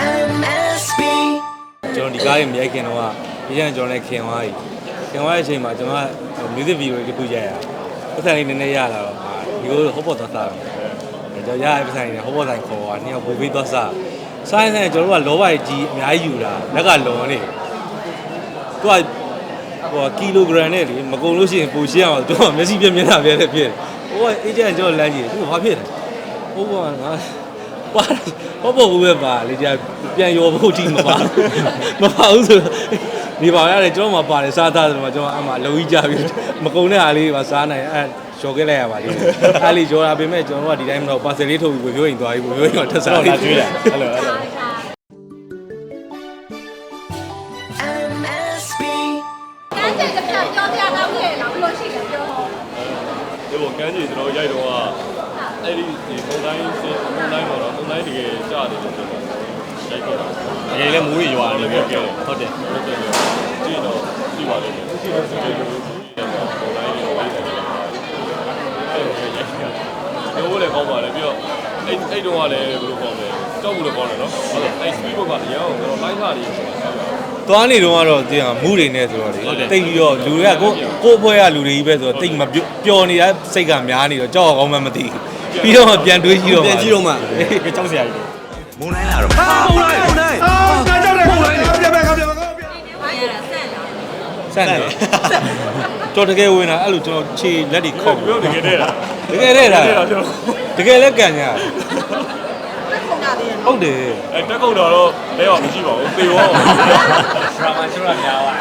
MSB ကျွန်တော်ဒီကားရဲ့မြိုက်ခင်တော့ဒီကျန်ကျွန်တော်လည်းခင်သွားပြီခင်သွားတဲ့အချိန်မှာကျွန်တော်က music video လေးတစ်ခုရိုက်ရပတ်စံလေးနည်းနည်းရလာတော့ဒီကိုဟောပေါ်သွားစားတယ်ကျွန်တော်ရရပတ်စံလေးဟောပေါ်ဆိုင်ခေါ်သွားနှစ်ယောက်ဘူပေးသွားစားစားရင်ကျွန်တော်တို့ကလောဘကြီးအများကြီးယူတာလက်ကလွန်နေသူကဟိုကီလိုဂရမ်နဲ့လေမကုန်လို့ရှိရင်ပိုရှင်းအောင်သူကမျက်စိပြက်မျက်နှာပြက်တဲ့ဖြစ်တယ်ဟိုကအေဂျင့်ကျွန်တော်လမ်းကြီးသူကဘာဖြစ်လဲဟိုကငါ ပါဟောပေါ်ဘူးပဲပါလေကြာပြန်ရောဖို့တိမပါမပါဘူးဆိုတော့ဒီပါရတယ်ကျွန်တော်မှပါတယ်စားသားတယ်မှာကျွန်တော်အမှလုံကြီးကြပြီမကုံတဲ့အားလေးပါစားနိုင်အဲလျှော်ခဲ့လိုက်ရပါလိမ့်မယ်အားလေးကြောတာပေမဲ့ကျွန်တော်တို့ကဒီတိုင်းမတော့ပါဆယ်လေးထုတ်ပြီးဝေပြောရင်သွားပြီးဝေပြောရင်တော့ထပ်စားတော့လာကျွေးတာအဲ့လိုအဲ့လို MSB ကန်းကျင်တစ်ပြန်ပြောပြတော့ခဲ့လားဘလို့ရှိတယ်ပြောဟောဒီဘောကန်းကြီးကျွန်တော်ရိုက်တော့က အဲ့ဒီဒီပုံတိုင်းစင်ပုံတိုင်းပေါ်တော့ပုံတိုင်းတကယ်ကြားတယ်လို့ပြောတာရိုက်ခဲ့တာတကယ်လည်းမိုးတွေရွာနေပြီဟုတ်တယ်ဟုတ်တယ်ကြည့်တော့ကြည့်ပါလိမ့်မယ်ကြည့်လို့ကြည့်လို့ပုံတိုင်းကိုရိုက်တယ်အဲ့လိုရိုက်ခဲ့ရိုးလည်းကောင်းပါလေပြီးတော့အဲ့အဲ့တော့ကလည်းဘယ်လိုကောင်းလဲကြောက်ဘူးလို့ကောင်းတယ်နော်ဟုတ်တယ်အဲ့ speed book ကလည်းရောကျွန်တော် line ကားလေးဆိုတာဆောက်ရသွားနေတော့ကတော့တင်မူတွေနဲ့ဆိုတော့လေတိတ်ပြီးတော့လူတွေကကိုကိုအဖွဲ့ကလူတွေကြီးပဲဆိုတော့တိတ်မပျော်နေတာစိတ်ကများနေတော့ကြောက်အောင်မှမသိဘူး ပြီးတော့မှပြန်တွေးကြည့်တော့ပြန်ကြည့်တော့မှကကြောက်စရာကြီးမုံတိုင်းလာတော့ဟာမုံတိုင်းမုံတိုင်းအာကာကြောက်တယ်မုံတိုင်းပြန်ပြန်ပြန်ပြန်ဘာရတာဆက်လာဆန့်တယ်တော်တကယ်ဝင်တာအဲ့လိုကျွန်တော်ခြေလက်တွေခောက်ပြောတကယ်တည်းလားတကယ်လေတာတကယ်တော့ကျွန်တော်တကယ်လည်းကန်ညာခုနကတည်းကဟုတ်တယ်အဲ့တက်ကုန်တော့တော့လဲအောင်မရှိပါဘူးသေရောဒရာမာချိုးတာများပါ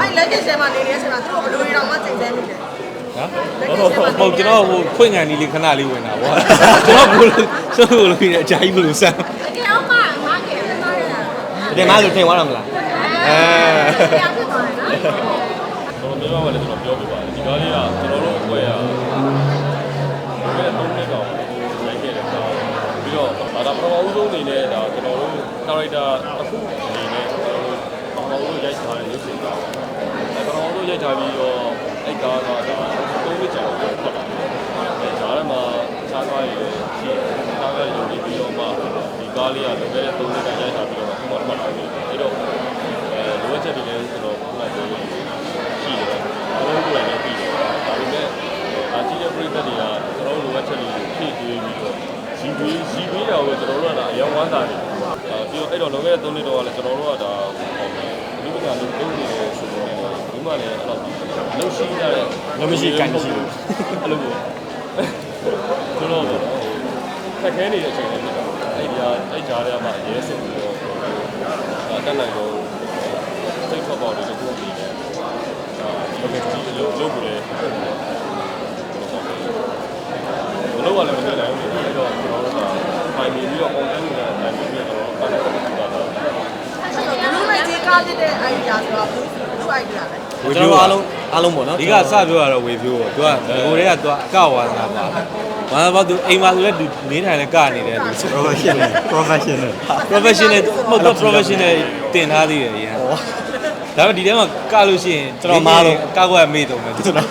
အဲ့လက်ကျင်ဆဲမှာနေနေဆဲမှာသူတို့ဘယ်လိုရောမှစိတ်ဆဲမိတယ်နော် ဟုတ်ကျွန်တော်ဟိုဖွင့်ကန်ဒီလေးခဏလေးဝင်တာဗောကျွန်တော်ဘလို့ဆိုလို့ပြီးအကြိုက်ဘလို့ဆန်းတကယ်တော့မှငါကဲတယ်သားရတာဒီမှာဆိုထင်သွားတာမလားအဲပြန်ဖြစ်သွားတယ်နော်တော်တော်များများလည်းကျွန်တော်ပြောပြပါတယ်ဒီကားလေးကကျွန်တော်တို့အခွဲရဘယ်တော့မှတော့ရိုက်ခဲ့တယ်ဆိုပြီးတော့ဒါဒါပထမဦးဆုံးအနေနဲ့ဒါကျွန်တော်တို့ character တစ်ခုအနေနဲ့ကျွန်တော်တို့ပထမဦးရိုက်ထားတဲ့ရုပ်ရှင်ကားအဲပထမဦးရိုက်ထားပြီးတော့အဲ့ကားကဒါသုံးနှစ်ကြာတော့ဖတ်ပါတယ်အဲဂျားထဲမှာခြားသွားရည်ရှိခြားသွားရည်နေပြီးတော့မှဒီ ကားလေးကလည်းပဲသုံးနှစ်ကြာရိုက်ထားပြီးတော့အခုမှဖတ်လာပြီအဲ့တော့အဲလိုအပ်ချက်တွေလည်းကျွန်တော်ခုနကပြောလို့ရှိတယ်အလုံးကိုလည်းပြီးတယ်ဒါပေမဲ့အာကြည့်တဲ့ပရိသတ်တွေကကျွန်တော်တို့လိုအပ်ချက်တွေကိုဖြည့်သွင်းပြီးတော့ဇီးပြီးဇီးပြီးတာကိုကျွန်တော်တို့ကဒါအယောင်ဝမ်းသာတယ်အာပြီးတော့အဲ့တော့လောကရဲ့၃နှစ်တော့ကလည်းကျွန်တော်တို့ကဒါဟောမယ်ဒီကနေ့လုပ်လုပ်နေတယ်ဆိုတော့ဒီမှာလည်းအဲ့တော့လှုပ်ရှိရတဲ့လုံးမရှိကန်ရှိလို့အဲ့လိုမျိုးကျွန်တော်တို့ခက်ခဲနေတဲ့အချိန်လေးဖြစ်တာ အဲ့ဒီကအဲ့ကြားထဲမှာရဲစစ်ပြီးတော့အတက်နိုင်တော့စိတ်ထွက်ပေါက်တွေတခုအနေနဲ့အာလုပ်ခဲ့ဒီလုပ်လုပ်ကိုလည်းမလုပ်ရလည်းမဖြစ်နိုင်ဘူးအဲ့တော့ကျွန်တော်တို့ကဖိုင်ပြီးတော့ content တွေနဲ့တိုင်ပြီးတော့ကျွန်တော်တို့ပတ်သက်ပြီးတော့ဘလူးလိုက်ကြီးကားဖြစ်တဲ့ idea ဆိုတော့ဘူးဘူး idea လဲကျွန်တော်အားလုံးအားလုံးပေါ့နော်ဒီကစပြောရတော့ဝေဖြိုးပေါ့သူကဒီကိုတည်းကသူကအကဝါသနာပါ ဝါသနာပါသူအိမ်မှာဆိုလည်းသူနေထိုင်လည်းကနေတယ်သူ professional professional professional မဟုတ်တော့ professional တင်ထားသေးတယ်အရင်ဒါပေမဲ့ဒီထဲမှာကလို့ရှိရင်ကကွက်မေ့တော့မယ်သူကျွန်တော်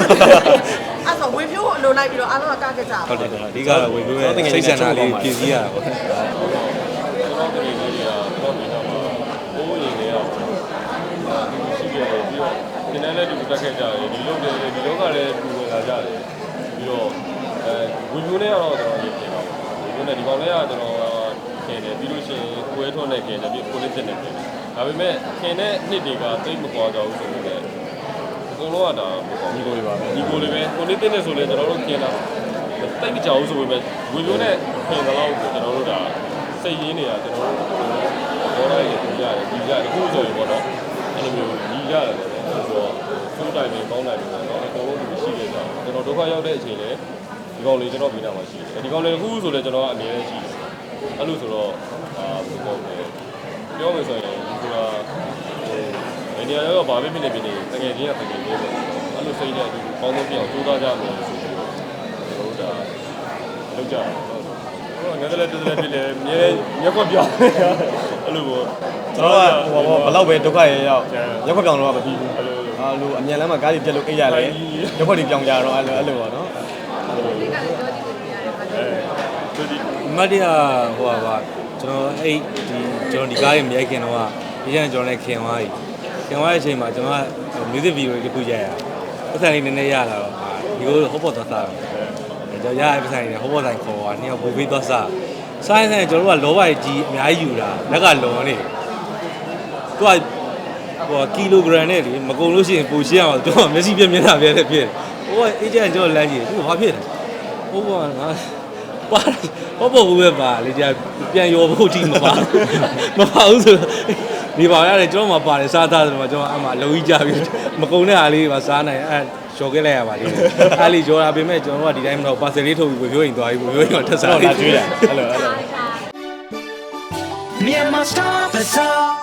အဲ့ဆိုဝေဖြိုးကိုအလိုလိုက်ပြီးတော့အားလုံးကကားကြကြဟုတ်တယ်အဓိကတော့ဝေဖြိုးရဲ့စိတ်ဆန္ဒလေးပြည့်စည်ရတာပေါ့ကျွန်တော်တို့လေးတွေကတော့ဒီတော့ဘိုးရင်တွေကရှိခဲ့တယ်ပြီးတော့ဒီနေ့လည်းဒီတက်ခဲ့ကြတယ်ဒီလုံးတွေဒီလုံးကလည်းပူဝင်လာကြတယ်ပြီးတော့အဲ ဝီဖြူနဲ့ကတော့ကျွန်တော်ရေးပြတော့ဝီဖြူနဲ့ဒီကောင်လေးကကျွန်တော်ခင်တယ်ပြီးလို့ရှိရင်ကိုယ်ထွန်းနဲ့ခင်တယ်ပြီးကိုလေးတက်နဲ့ခင်တယ်ဒါပေမဲ့ခင်တဲ့နှစ်တွေကသိမကွာကြဘူးဆိုတော့အကုန်လုံးကဒါဒီကိုတွေပါပဲဒီကိုလေးပဲကိုလေးတက်နဲ့ဆိုလဲကျွန်တော်တို့ခင်တာတိတ်မကြောက်ဘူးဆိုပေမဲ့ဝီဖြူနဲ့ခင်တော့ကိုကျွန်တော်တို့ဒါစိတ်ရင်းနေတာကျွန်တော်တို့ဘောလိုက်ရပြရတယ်ဒီကြအခုဆိုရင်ပေါ့နော်အဲ့လိုမျိုးညီရတယ်ပေါ့ဆိုတော့သူ့တိုင်ပင်ကောင်းတိုင်ပင်ပေါ့နော်အကုန်လုံးဒီရှိနေကြကျွန်တော်ဒုက္ခရောက်တဲ့အချိန်လေ ဒီကောင်လေးကျွန်တော်ပြီးနာမှာရှိတယ်ဒီကောင်လေးအခုဆိုလဲကျွန်တော်ကအမြဲတမ်းရှိတယ်အဲ့လိုဆိုတော့အာဘယ်လိုလဲပြောမယ်ဆိုရင်ဒီကဟိုအိန္ဒိယရောဘာပဲဖြစ်နေဖြစ်နေတကယ်ကြီးကတကယ်လေးပဲအဲ့လိုစိတ်နဲ့အတူပေါင်းလို့ပြအောင်ကြိုးစားကြမယ်ဆိုပြီးတော့ကျွန်တော်တို့ဒါလုပ်ကြတယ်ဟိုငါလည်းတူတယ်ဖြစ်လေမြဲမြက်ကွက်ပြောင်းအဲ့လိုပေါ့ကျွန်တော်ကဟိုဘလောက်ပဲဒုက္ခရရောက်ရက်ခွက်ပြောင်းတော့မပြီးဘူးအဲ့လိုအာလူအမြန်လမ်းမှာကားကြီးပြက်လို့အိတ်ရလဲရက်ခွက်တွေပြောင်းကြတော့အဲ့လိုအဲ့လိုပေါ့နော် အဲသူဒီမတ်တရဟိုပါပါကျွန်တော်အဲ့ဒီကျွန်တော်ဒီကားရဲ့မြိုက်ခင်တော့အေဂျင့်ကျွန်တော်လည်းခင်သွားပြီခင်သွားတဲ့အချိန်မှာကျွန်တော်က music video တွေတစ်ခုရိုက်ရပတ်စံလေးနည်းနည်းရလာတော့ဒီကိုဟောပေါ်သွားစားတော့ကျွန်တော်ရရပတ်စံလေးဟောပေါ်ဆိုင်ခေါ်သွားနှစ်ယောက်ဘူပေးသွားစားစားရင်ကျွန်တော်တို့ကလောဘကြီးအများကြီးယူတာလက်ကလွန်နေသူကဟိုကီလိုဂရမ်နဲ့လေမကုန်လို့ရှိရင်ပိုရှင်းအောင်ကျွန်တော်မျက်စိပြက်မျက်နှာပြက်လည်းဖြစ် ဟိုကအေဂျင့်ကျွန်တော်လမ်းကြီးသူကဘာဖြစ်လဲဟိုကငါပါဟောပေါ်ဘူးပဲပါလေကြာပြန်ရောဖို့တိမပါမပါဘူးဆိုဒီပါရတယ်ကျွန်တော်မှပါတယ်စားသားတယ်မှာကျွန်တော်အမှလုံကြီးကြပြီမကုံတဲ့အားလေးပါစားနိုင်အဲလျှော်ခဲ့လိုက်ရပါလိမ့်မယ်အားလေးကြောတာပြင်မဲ့ကျွန်တော်တို့ကဒီတိုင်းမတော့ပါဆယ်လေးထုတ်ပြီးဝေပြောရင်သွားပြီးဝေပြောရင်တော့ထပ်စားတော့လာကျွေးတာအဲ့လိုအဲ့လို Myanmar Star Bazaar